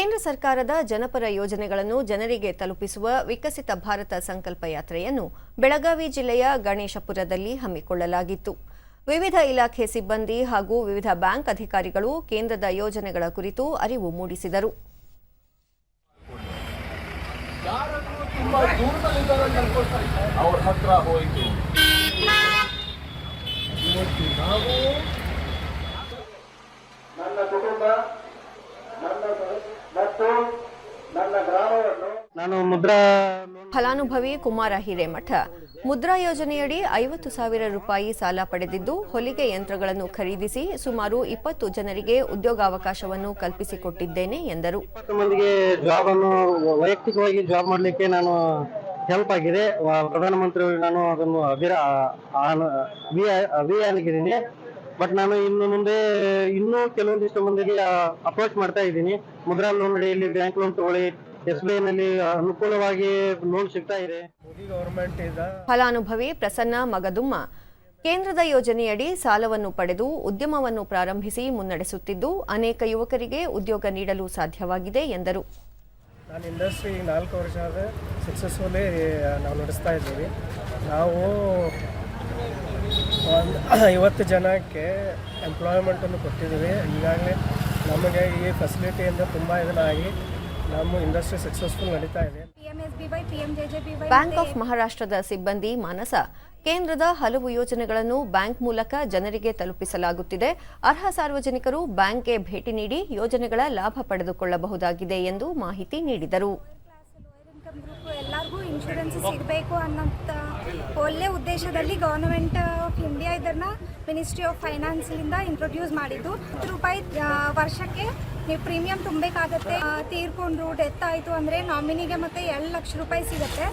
ಕೇಂದ್ರ ಸರ್ಕಾರದ ಜನಪರ ಯೋಜನೆಗಳನ್ನು ಜನರಿಗೆ ತಲುಪಿಸುವ ವಿಕಸಿತ ಭಾರತ ಸಂಕಲ್ಪ ಯಾತ್ರೆಯನ್ನು ಬೆಳಗಾವಿ ಜಿಲ್ಲೆಯ ಗಣೇಶಪುರದಲ್ಲಿ ಹಮ್ಮಿಕೊಳ್ಳಲಾಗಿತ್ತು. ವಿವಿಧ ಇಲಾಖೆ ಸಿಬ್ಬಂದಿ ಹಾಗೂ ವಿವಿಧ ಬ್ಯಾಂಕ್ ಅಧಿಕಾರಿಗಳು ಕೇಂದ್ರದ ಯೋಜನೆಗಳ ಕುರಿತು ಅರಿವು ಮೂಡಿಸಿದರು. ಯಾರಾದ್ರೂ ನಾನು ಮುದ್ರಾ ಫಲಾನುಭವಿ ಕುಮಾರ ಹಿರೇಮಠ. ಮುದ್ರಾ ಯೋಜನೆಯಡಿ ಐವತ್ತು ಸಾವಿರ ರೂಪಾಯಿ ಸಾಲ ಪಡೆದಿದ್ದು ಹೊಲಿಗೆ ಯಂತ್ರಗಳನ್ನು ಖರೀದಿಸಿ ಸುಮಾರು ಇಪ್ಪತ್ತು ಜನರಿಗೆ ಉದ್ಯೋಗಾವಕಾಶವನ್ನು ಕಲ್ಪಿಸಿಕೊಟ್ಟಿದ್ದೇನೆ ಎಂದರು. ಮಂದಿಗೆ ಜಾಬ್ ಅನ್ನು ವೈಯಕ್ತಿಕವಾಗಿ ಜಾಬ್ ಮಾಡಲಿಕ್ಕೆ ನಾನು ಹೆಲ್ಪ್ ಆಗಿದೆ. ಪ್ರಧಾನಮಂತ್ರಿ ನಾನು ಅದನ್ನು ಬಟ್ ನಾನು ಇನ್ನು ಮುಂದೆ ಇನ್ನೂ ಕೆಲವೊಂದಿಷ್ಟು ಮಂದಿಗೆ ಅಪ್ರೋಚ್ ಮಾಡ್ತಾ ಇದ್ದೀನಿ. ಮುದ್ರಾ ಲೋನ್ ಅಡಿಯಲ್ಲಿ ಬ್ಯಾಂಕ್ ಲೋನ್ ತಗೊಳ್ಳಿ ಎಸ್ ಬಿ ಐ ನಲ್ಲಿ ಅನುಕೂಲವಾಗಿ ಲೋನ್ ಸಿಗ್ತಾ ಇದೆ. ಫಲಾನುಭವಿ ಪ್ರಸನ್ನ ಮಗದುಮ್ಮ. ಕೇಂದ್ರದ ಯೋಜನೆಯಡಿ ಸಾಲವನ್ನು ಪಡೆದು ಉದ್ಯಮವನ್ನು ಪ್ರಾರಂಭಿಸಿ ಮುನ್ನಡೆಸುತ್ತಿದ್ದು ಅನೇಕ ಯುವಕರಿಗೆ ಉದ್ಯೋಗ ನೀಡಲು ಸಾಧ್ಯವಾಗಿದೆ ಎಂದರು. ನಾನು ಇಂಡಸ್ಟ್ರಿ ನಾಲ್ಕು ವರ್ಷ ಸಕ್ಸಸ್ಫುಲಿ ನಾವು ನಡೆಸ್ತಾ ಇದ್ದೀವಿ. ನಾವು ಒಂದು ಐವತ್ತು ಜನಕ್ಕೆ ಎಂಪ್ಲಾಯ್ಮೆಂಟನ್ನು ಕೊಟ್ಟಿದ್ದೀವಿ. ಈಗಾಗಲೇ ನಮಗೆ ಈ ಫೆಸಿಲಿಟಿಯಿಂದ ತುಂಬ ಇದನ್ನಾಗಿ ನಮ್ಮ ಇಂಡಸ್ಟ್ರಿ ಸಕ್ಸಸ್ಫುಲ್ ನಡೀತಾ ಇದೆ. ಬ್ಯಾಂಕ್ ಆಫ್ ಮಹಾರಾಷ್ಟ್ರದ ಸಿಬ್ಬಂದಿ ಮಾನಸ ಕೇಂದ್ರದ ಹಲವು ಯೋಜನೆಗಳನ್ನು ಬ್ಯಾಂಕ್ ಮೂಲಕ ಜನರಿಗೆ ತಲುಪಿಸಲಾಗುತ್ತಿದೆ. ಅರ್ಹ ಸಾರ್ವಜನಿಕರು ಬ್ಯಾಂಕ್ಗೆ ಭೇಟಿ ನೀಡಿ ಯೋಜನೆಗಳ ಲಾಭ ಪಡೆದುಕೊಳ್ಳಬಹುದಾಗಿದೆ ಎಂದು ಮಾಹಿತಿ ನೀಡಿದರು. ಎಲ್ಲರಿಗೂ ಇನ್ಶೂರೆನ್ಸ್ ಸಿಗಬೇಕು ಅನ್ನೋ ಒಳ್ಳೆ ಉದ್ದೇಶದಲ್ಲಿ ಗವರ್ನಮೆಂಟ್ ಆಫ್ ಮಿನಿಸ್ಟ್ರಿ ಆಫ್ ಫೈನಾನ್ಸ್ಲಿಂದ ಇಂಟ್ರೊಡ್ಯೂಸ್ ಮಾಡಿದ್ದು. ಹತ್ತು ರೂಪಾಯಿ ವರ್ಷಕ್ಕೆ ನೀವು ಪ್ರೀಮಿಯಂ ತುಂಬಬೇಕಾಗತ್ತೆ. ತೀರ್ಕೊಂಡ್ರು ಡೆತ್ ಆಯಿತು ಅಂದರೆ ನಾಮಿನಿಗೆ ಮತ್ತೆ ಎರಡು ಲಕ್ಷ ರೂಪಾಯಿ ಸಿಗುತ್ತೆ.